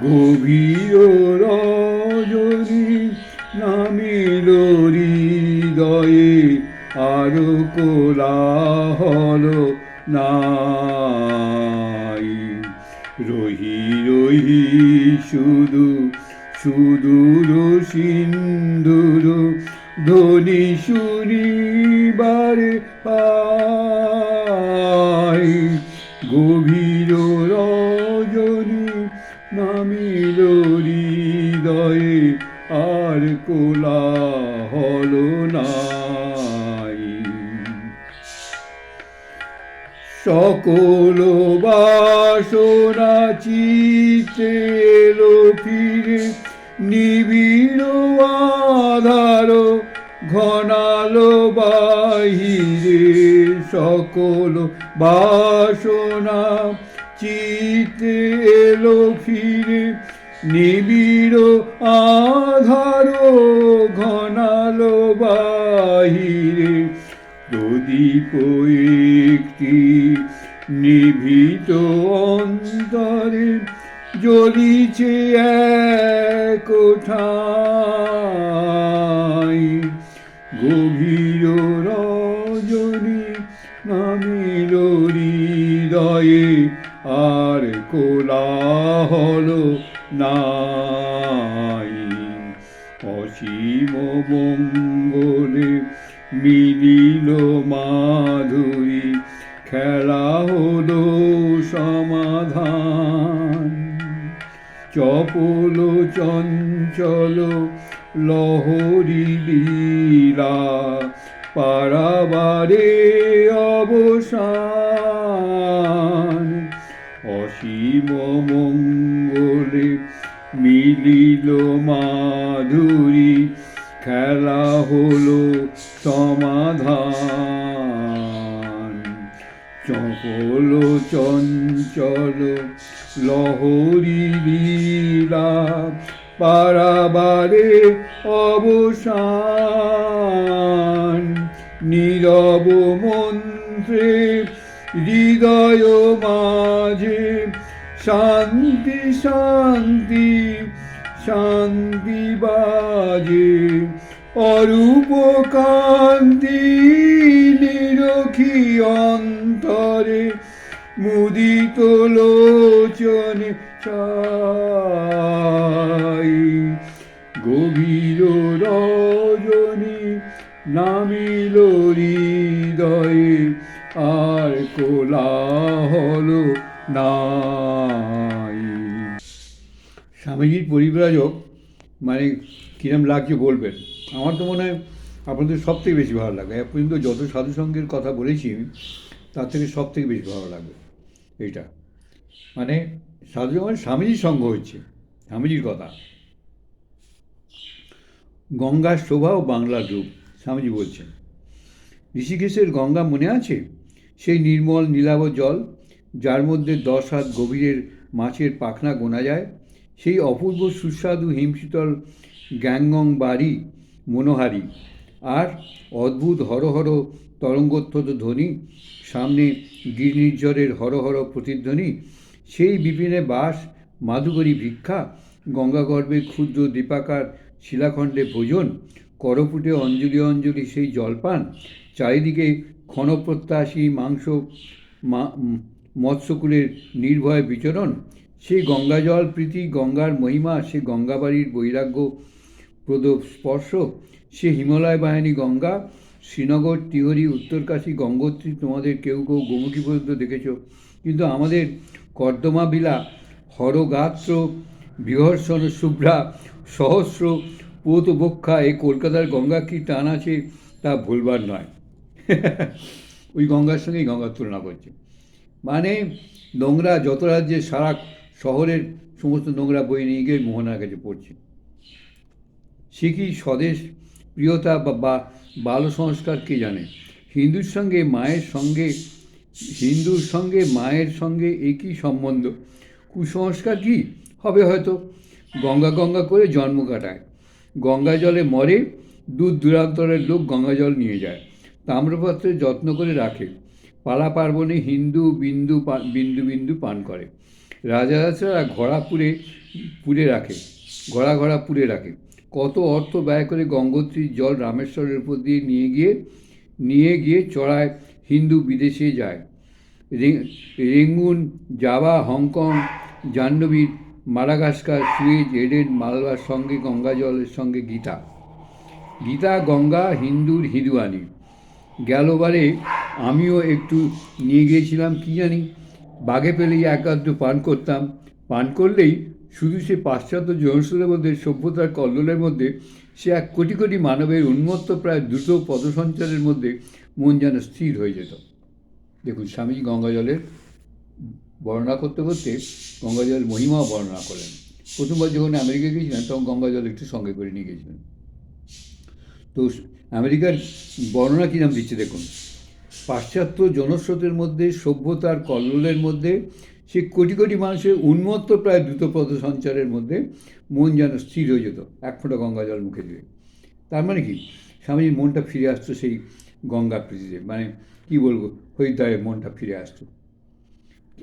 গভীর রজনী নামিল হৃদয়ে, আরও কোলাহল নাই। রহি রহি, শুধু সুদূর সিন্ধুর ধ্বনি শুনিবার পাই আর কোলা হল নাই। সকল বাসনা চিতে ফিরে, নিবিড় আধার ঘনালো বাহিরে। সকল বাসনা চিতে ফিরে নিবিড় আধার ঘনালো বাহিরে, প্রদীপ একটি নিভৃত অন্তরে জ্বলিছে এক গভীর রজনী নামিল হৃদয়ে আর কোলাহল নাই। অসীম মঙ্গলে মিলিল মাধুরী খেলা হলো সমাধান। চপল চঞ্চল লহরী লীলা পারাবারে অবসান। হলো সমাধান। চপল চঞ্চল লহরী লীলা পারাবারে অবসান। নীরব মন্ত্রে হৃদয় মাঝে শান্তি শান্তি শান্তি বাজে। অরূপ কান্তি নিরখি অন্তরে মুদিত লোচনে চাই গভীর রজনী নামিল হৃদয়ে, আর কোলাহল নাই। স্বামীজির পরিব্রাজক মানে কিরম লাগছে বলবেন? আমার তো মনে হয় আপনাদের সব থেকে বেশি ভালো লাগে এক পর্যন্ত যত সাধুসঙ্গের কথা বলেছি, তার থেকে সব থেকে বেশি ভালো লাগবে। এইটা। মানে সাধু মানে স্বামীজির সঙ্গ হচ্ছে, স্বামীজির কথা। গঙ্গার শোভা ও বাংলার রূপ, স্বামীজি বলছেন। ঋষিকেশের গঙ্গা মনে আছে? সেই নির্মল নীলাভ জল, যার মধ্যে দশ হাত গভীরের মাছের পাখনা গোনা যায়, সেই অপূর্ব সুস্বাদু হিমশীতল গ্যাংগং বাড়ি মনোহারি আর অদ্ভুত হরহর তরঙ্গোত্থত ধ্বনি, সামনে গির্নির্ঝরের হরহর প্রতিধ্বনি, সেই বিপিনে বাস, মাধুকরী ভিক্ষা, গঙ্গাগর্ভে ক্ষুদ্র দীপাকার শিলাখণ্ডে ভোজন, করপুটে অঞ্জলি অঞ্জলি সেই জলপান, চারিদিকে ক্ষণপ্রত্যাশী মাংস মৎস্যকুলের নির্ভয় বিচরণ, সেই গঙ্গাজল প্রীতি, গঙ্গার মহিমা সে গঙ্গাবাড়ির বৈরাগ্য প্রদ স্পর্শ, সে হিমালয় বাহিনী গঙ্গা, শ্রীনগর, তিহরি, উত্তরকাশী গঙ্গোত্রী তোমাদের কেউ কেউ গোমুখী পর্যন্ত দেখেছ। কিন্তু আমাদের কর্দমা বিলা, হরগাত্র, বিহর্ষণ শুভ্রা, সহস্র, পোত বক্ষা এই কলকাতার গঙ্গা কি টান আছে তা ভুলবার নয়। ওই গঙ্গার সঙ্গেই গঙ্গার তুলনা করছে। মানে নোংরা যত রাজ্যে সারা শহরের সমস্ত নোংরা বই নিয়ে গিয়ে মোহনার কাছে পড়ছে। সে কি স্বদেশ প্রিয়তা বা বাল সংস্কার কে জানে? হিন্দুর সঙ্গে মায়ের সঙ্গে, হিন্দুর সঙ্গে মায়ের সঙ্গে একই সম্বন্ধ। কুসংস্কার কি হবে হয়তো? গঙ্গা গঙ্গা করে জন্ম কাটায়। গঙ্গা জলে মরে দূর দূরান্তরের লোক গঙ্গা জল নিয়ে যায়। তাম্রপাত্রে যত্ন করে রাখে। পালা পার্বণে হিন্দু বিন্দু বিন্দু বিন্দু পান করে। রাজারাজরা ঘোড়া পুড়ে পুড়ে রাখে। ঘোড়া ঘোড়া পুড়ে রাখে। কত অর্থ ব্যয় করে গঙ্গোত্রীর জল রামেশ্বরের উপর দিয়ে নিয়ে গিয়ে নিয়ে গিয়ে চড়ায় হিন্দু বিদেশে যায়। রেঙ্গুন, জাভা, হংকং, জাহ্নবীর মালাগাস্কার সুয়েজ, এডেন, মালবার সঙ্গে গঙ্গা জলের সঙ্গে গীতা। গীতা, গঙ্গা, হিন্দুর হিঁদুয়ানি গেলবারে আমিও একটু নিয়ে গিয়েছিলাম, কি জানি? বাগে পেলেই একাদ্র পান করতাম। পান করলেই শুধু সে পাশ্চাত্য জনস্রোতের মধ্যে, সভ্যতার কল্লোলের মধ্যে, সে এক কোটি কোটি মানবের উন্মত্ত প্রায় দ্রুত পদসঞ্চারের মধ্যে মন যেন স্থির হয়ে যেত। দেখুন, স্বামীজি গঙ্গা জলের বর্ণনা করতে করতে গঙ্গা জলের মহিমাও বর্ণনা করেন প্রথমবার যখন আমেরিকা গিয়েছিলেন, তখন গঙ্গা জল একটু সঙ্গে করে নিয়ে গিয়েছিলেন। তো আমেরিকার বর্ণনা কী নাম দিচ্ছে দেখুন। পাশ্চাত্য জনস্রোতের মধ্যে, সভ্যতার কল্লোলের মধ্যে সে কোটি কোটি মানুষের উন্মত্ত প্রায় দ্রুতপদ সঞ্চারের মধ্যে মন যেন স্থির হয়ে যেত, এক ফোঁটা গঙ্গা জল মুখে দিয়ে। তার মানে কি? স্বামীজির মনটা ফিরে আসতো সেই গঙ্গা প্রীতিতে মানে কি বলব? হরিদ্বারে মনটা ফিরে আসতো।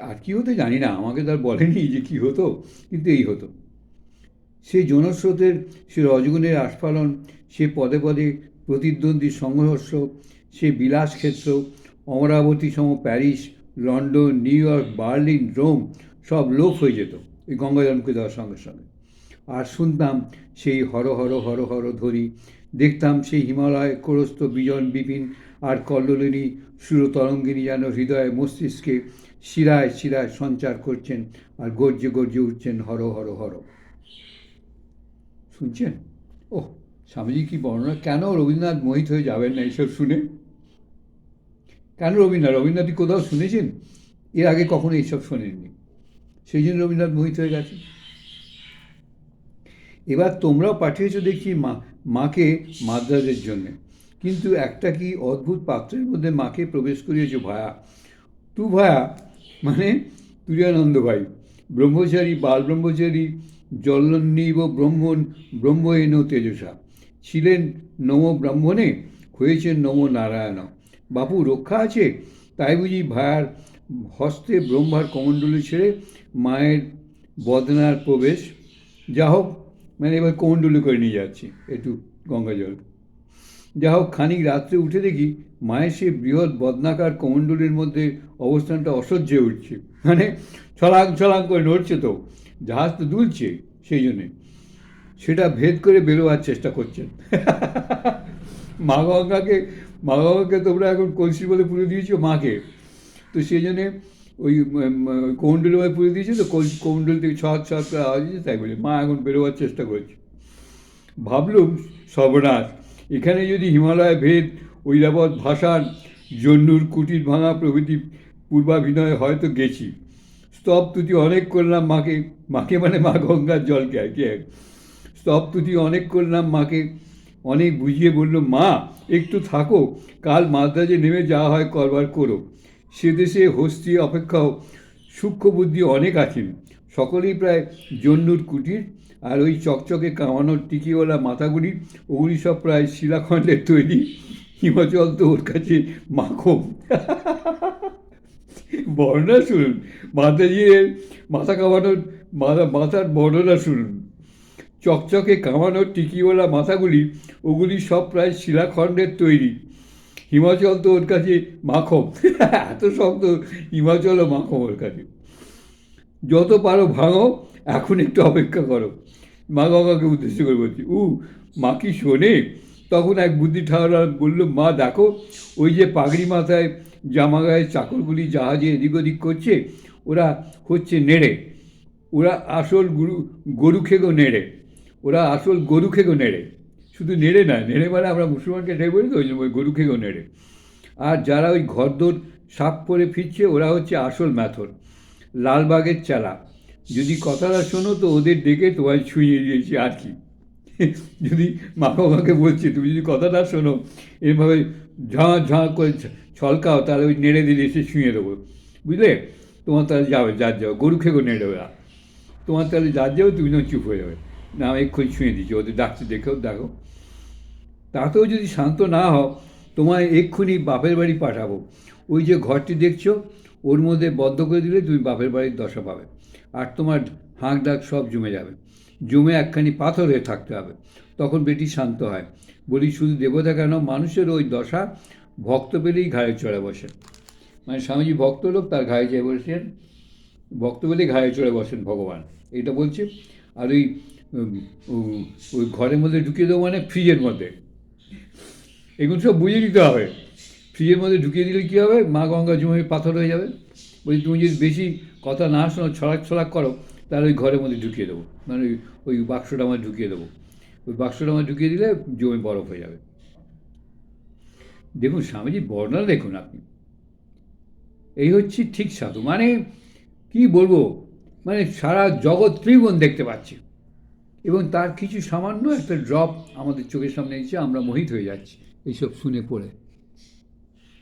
আর কী হতো জানি না, আমাকে তার বলেনি যে কী হতো, কিন্তু এই হতো। সেই জনস্রোতের সে রজগুণের আস্ফালন, সে পদে পদে প্রতিদ্বন্দ্বী সংঘর্ষ, সে বিলাস ক্ষেত্র অমরাবতী সম Paris London New York Berlin Rome সব লোপ হয়ে যেত এই গঙ্গাজলকে দেওয়ার সঙ্গে সঙ্গে। আর শুনতাম সেই হর হর হর হর ধরি দেখতাম সেই হিমালয় কোরস্থ বিজন বিপিন আর কল্লোলিনী সুরতরঙ্গিনী যেন হৃদয়ে মস্তিষ্কে শিরায় শিরায় সঞ্চার করছেন আর গর্জে গর্জে উঠছেন হর হর হর। শুনছেন? ও স্বামীজি কি বর্ণনা কেন রবীন্দ্রনাথ মোহিত হয়ে যাবেন না এইসব শুনে? কেন রবীন্দ্রনাথ? রবীন্দ্রনাথ কোথাও শুনেছেন? এর আগে কখনো এইসব শোনেননি। সেই জন্য রবীন্দ্রনাথ মোহিত হয়ে গেছে এবার তোমরাও পাঠিয়েছো দেখি মা, মাকে মাদ্রাজের জন্যে। কিন্তু একটা কি অদ্ভুত পাত্রের মধ্যে মাকে প্রবেশ করিয়েছো ভায়া? তু ভায়া মানে তুরানন্দ ভাই, ব্রহ্মচারী, বাল ব্রহ্মচারী, জলন্নীব ব্রহ্মণ ব্রহ্ম এন তেজসা। ছিলেন নম ব্রাহ্মণে, হয়েছেন নম নারায়ণ। বাপু রক্ষা আছে? তাই বুঝি ভায়ার হস্তে ব্রহ্মার কমণ্ডলী ছেড়ে মায়ের বদনার প্রবেশ। যা হোক মানে এবার কমণ্ডলী করে নিয়ে যাচ্ছি, একটু গঙ্গা জল। যা হোক, খানিক রাত্রে উঠে দেখি মায়ের সেই বৃহৎ বদনাকার কমণ্ডলীর মধ্যে অবস্থানটা অসহ্য উঠছে। মানে ছলাং ছলাং করে নড়ছে তো, জাহাজ তো দুলছে সেই জন্যে। সেটা ভেদ করে বেরোবার চেষ্টা করছেন। মা গঙ্গাকে মা বাবাকে তোমরা এখন কলসি বলে পুড়ে দিয়েছ? মাকে। তো সেই জন্যে ওই কৌন্ডলী পুড়ে দিয়েছে, তো কৌন্ডল থেকে ছট ছট করে আওয়াজ দিয়েছে তাই বলে মা এখন বেরোবার চেষ্টা করছে। ভাবলুম সর্বনাশ, এখানে যদি হিমালয় ভেদ, ঐরাবত ভাষার জন্নুর কুটির ভাঙা প্রভৃতি পূর্বাভিনয় হয়তো গেছি। স্তব তুতি অনেক করলাম মাকে মাকে মানে মা গঙ্গার জলকে আর কি? এক স্তব তুতি অনেক করলাম মাকে অনেক বুঝিয়ে বলল, মা, একটু থাকো, কাল মাদ্রাজে নেমে যাওয়া হয় করবার করো। সে দেশে হস্তি অপেক্ষাও সূক্ষ্ম বুদ্ধি অনেক আছেন। সকলেই প্রায় জন্নুর কুটির, আর ওই চকচকে কামানোর টিকিওয়ালা মাথাগুলি, ওগুলি সব প্রায় শিলাখণ্ডের তৈরি। হিমাচল তো ওর কাছে মাখম। বর্ণনা শুনুন মাতাজির মাথা কামানোর মাথা মাথার বর্ণনা শুনুন। চকচকে কামানোর টিকিওয়ালা মাথাগুলি, ওগুলি সব প্রায় শিলাখণ্ডের তৈরি। হিমাচল তো ওর কাছে মাখম। এত শক্ত হিমাচলও মাখম ওর কাছে। যত পারো ভাঙো, এখন একটু অপেক্ষা করো। মা গঙ্গাকে উদ্দেশ্য করে বলছি, উ, মা কি শোনে? তখন এক বুদ্ধি ঠাওরা বলল, মা, দেখো, ওই যে পাগড়ি মাথায় জামা গায়ে চাকরগুলি জাহাজে এদিক ওদিক করছে, ওরা হচ্ছে নেড়ে। ওরা আসল গরু গরু খেগো নেড়ে। ওরা আসল গরু খেগো নেড়ে। শুধু নেড়ে না, নেড়ে মানে আমরা মুসলমানকে নেড়ে বলি তো, ওই জন্য গরু খেগো নেড়ে। আর যারা ওই ঘরদোর সাপ করে ফিরছে, ওরা হচ্ছে আসল ম্যাথর, লালবাগের চালা। যদি কথাটা শোনো তো ওদের ডেকে তোমায় ছুঁয়ে দিয়েছি আর কি। যদি মা বাবাকে বলছি, তুমি যদি কথাটা শোনো এরভাবে ঝাঁ ঝাঁ করে ছলকাও, তাহলে ওই নেড়ে দিলে এসে ছুঁয়ে দেবো। বুঝলে? তোমার তাহলে যাবে, যার যাও গরু খেগো নেড়ে ওরা। তোমার তাহলে যার যাবে, তুমি তখন চুপ হয়ে যাবে। না আমি এক্ষুনি ছুঁয়ে দিচ্ছি ওদের ডাকতে দেখেও দেখো তাতেও যদি শান্ত না হও, তোমায় এক্ষুনি বাপের বাড়ি পাঠাবো। ওই যে ঘরটি দেখছ, ওর মধ্যে বদ্ধ করে দিলে তুমি বাপের বাড়ির দশা পাবে। আর তোমার হাঁক ডাক সব জমে যাবে। জমে একখানি পাথর হয়ে থাকতে হবে। তখন বেটি শান্ত হয়। বলি, শুধু দেবতা কেন? মানুষের ওই দশা ভক্ত পেলেই ঘাড়ে চড়ে বসেন মানে স্বামীজি ভক্ত লোক তার ঘাড়ে চেয়ে বসেন। ভক্ত পেলেই ঘাড়ে চড়ে বসেন ভগবান। এটা বলছে। আর ওই ওই ঘরের মধ্যে ঢুকিয়ে দেবো মানে ফ্রিজের মধ্যে। এগুলো সব বুঝে নিতে হবে। ফ্রিজের মধ্যে ঢুকিয়ে দিলে কী হবে? মা গঙ্গা জমে পাথর হয়ে যাবে। বলি, তুমি যদি বেশি কথা না শোনো, ছড়াক ছড়াক করো, তাহলে ওই ঘরের মধ্যে ঢুকিয়ে দেবো। মানে ওই বাক্সটা আমার ঢুকিয়ে দেবো। ওই বাক্সটা আমার ঢুকিয়ে দিলে জমে বরফ হয়ে যাবে। দেখুন, স্বামীজি বর্ণনা দেখুন আপনি। এই হচ্ছে ঠিক সাধু। মানে কি বলব? মানে সারা জগৎ ত্রিগুণ দেখতে পাচ্ছি। এবং তার কিছু সামান্য একটা ড্রপ আমাদের চোখের সামনে এসে আমরা মোহিত হয়ে যাচ্ছি, এইসব শুনে পড়ে।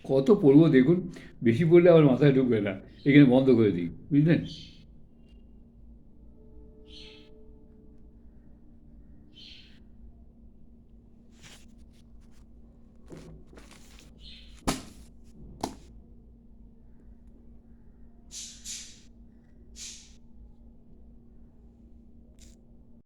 কত পড়ব দেখুন, বেশি পড়লে আবার মাথায় ঢুকবে না, এখানে বন্ধ করে দিই, বুঝলেন?